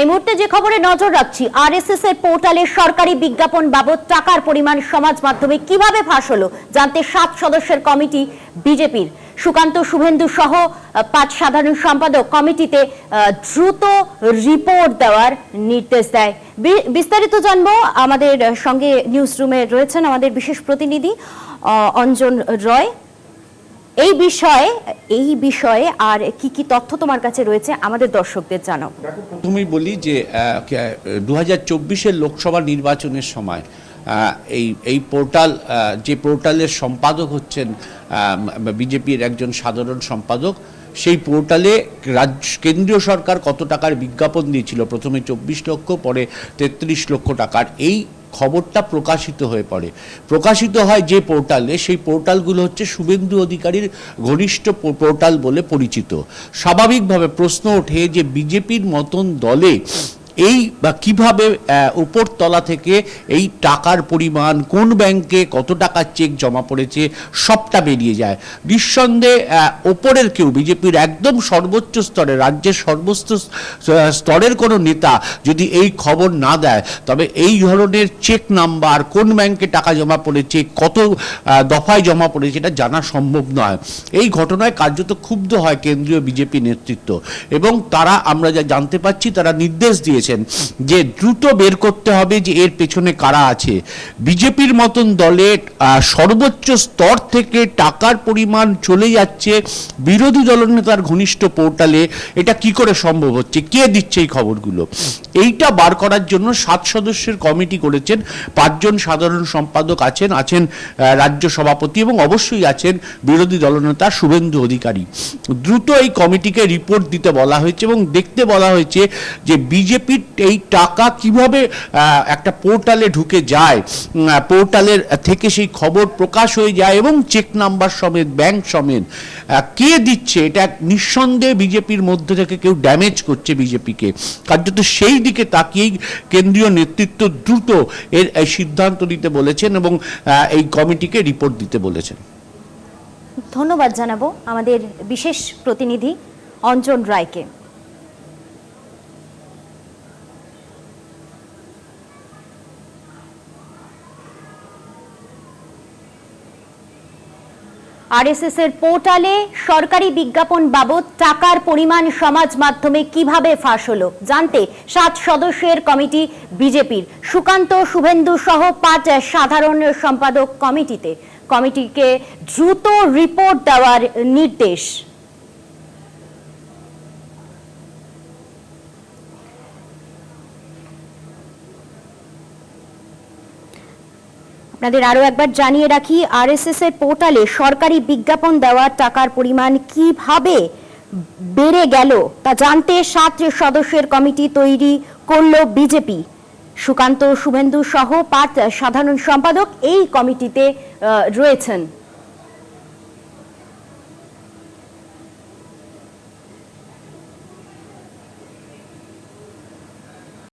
এই মুহূর্তে যে খবরে নজর রাখছি আরএসএস এর পোর্টালে সরকারি বিজ্ঞাপন বাবদ টাকার পরিমাণ সমাজ মাধ্যমে কীভাবে ফাঁস হলো, জানতে সাত সদস্যের কমিটি বিজেপির। সুকান্ত শুভেন্দু সহ পাঁচ সাধারণ সম্পাদক কমিটিতে দ্রুত রিপোর্ট দেওয়ার নির্দেশ দেয়। বিস্তারিত জানব, আমাদের সঙ্গে নিউজ রুমে রয়েছেন আমাদের বিশেষ প্রতিনিধি অঞ্জন রয়। এই বিষয়ে এই বিষয়ে আর কি কি তথ্য তোমার কাছে রয়েছে আমাদের দর্শকদের জানো তুমি বলি যে দু হাজার লোকসভা নির্বাচনের সময় এই এই পোর্টাল যে পোর্টালের সম্পাদক হচ্ছেন বিজেপির একজন সাধারণ সম্পাদক সেই পোর্টালে রাজ্য, কেন্দ্রীয় সরকার কত টাকার বিজ্ঞাপন দিয়েছিল? প্রথমে চব্বিশ লক্ষ, পরে তেত্রিশ লক্ষ টাকার এই খবরটা প্রকাশিত হয়ে পড়ে। প্রকাশিত হয় যে পোর্টালে, সেই পোর্টালগুলো হচ্ছে শুভেন্দু অধিকারীর ঘনিষ্ঠ পোর্টাল বলে পরিচিত। স্বাভাবিকভাবে প্রশ্ন ওঠে যে বিজেপির মতন দলে এই বা কীভাবে উপর তলা থেকে এই টাকার পরিমাণ, কোন ব্যাংকে কত টাকার চেক জমা পড়েছে, সবটা বেরিয়ে যায়। নিঃসন্দেহে ওপরের কেউ, বিজেপির একদম সর্বোচ্চ স্তরে, রাজ্যের সর্বোচ্চ স্তরের কোনো নেতা যদি এই খবর না দেয়, তবে এই ধরনের চেক নাম্বার, কোন ব্যাংকে টাকা জমা পড়েছে, কত দফায় জমা পড়েছে, এটা জানা সম্ভব নয়। এই ঘটনায় কার্যত ক্ষুব্ধ হয় কেন্দ্রীয় বিজেপি নেতৃত্ব। এবং তারা, আমরা যা জানতে পাচ্ছি তারা নির্দেশ দিয়েছেন যে দ্রুত বের করতে হবে যে এর পেছনে কারা আছে। বিজেপির মতন দলের সর্বোচ্চ স্তর থেকে টাকার পরিমাণ চলে যাচ্ছে বিরোধী দলনেতার ঘনিষ্ঠ পোর্টালে। এটা কি করে সম্ভব হচ্ছে? কে দিচ্ছে এই খবরগুলো? এইটা বার করার জন্য সাত সদস্যের কমিটি করেছেন। পাঁচজন সাধারণ সম্পাদক আছেন আছেন রাজ্য সভাপতি এবং অবশ্যই আছেন বিরোধী দলনেতা শুভেন্দু অধিকারী। দ্রুত এই কমিটিকে রিপোর্ট দিতে বলা হয়েছে এবং দেখতে বলা হয়েছে যে বিজেপির এই টাকা কীভাবে একটা পোর্টালে ঢুকে যায় পোর্টালের থেকে সেই খবর প্রকাশ হয়ে যায় এবং চেক নাম্বার সমেত, ব্যাংক সমেত কে দিচ্ছে? এটা নিঃসন্দেহে বিজেপির মধ্যে থেকে কেউ ড্যামেজ করছে বিজেপিকে। কার্যত সেই দিকে তাকিয়েই কেন্দ্রীয় নেতৃত্ব দ্রুত এর, এই সিদ্ধান্ত দিতে বলেছেন এবং এই কমিটিকে রিপোর্ট দিতে বলেছেন। ধন্যবাদ জানাব আমাদের বিশেষ প্রতিনিধি অঞ্জন রায়কে। আরএসএস এর পোর্টালে সরকারি বিজ্ঞাপন বাবদ টাকার পরিমাণ সমাজ মাধ্যমে কীভাবে ফাঁস হলো, জানতে সাত সদস্যের কমিটি বিজেপির। সুকান্ত শুভেন্দু সহ পাঁচ সাধারণ সম্পাদক কমিটিতে। কমিটিকে দ্রুত রিপোর্ট দেওয়ার নির্দেশ। আপনাদের আরও একবার জানিয়ে রাখি আরএসএস এর পোর্টালে সরকারি বিজ্ঞাপন দেওয়ার টাকার পরিমাণ কীভাবে বেড়ে গেল তা জানতে সাত সদস্যের কমিটি তৈরি করল বিজেপি। সুকান্ত শুভেন্দু সহ পাঁচ সাধারণ সম্পাদক এই কমিটিতে রয়েছেন।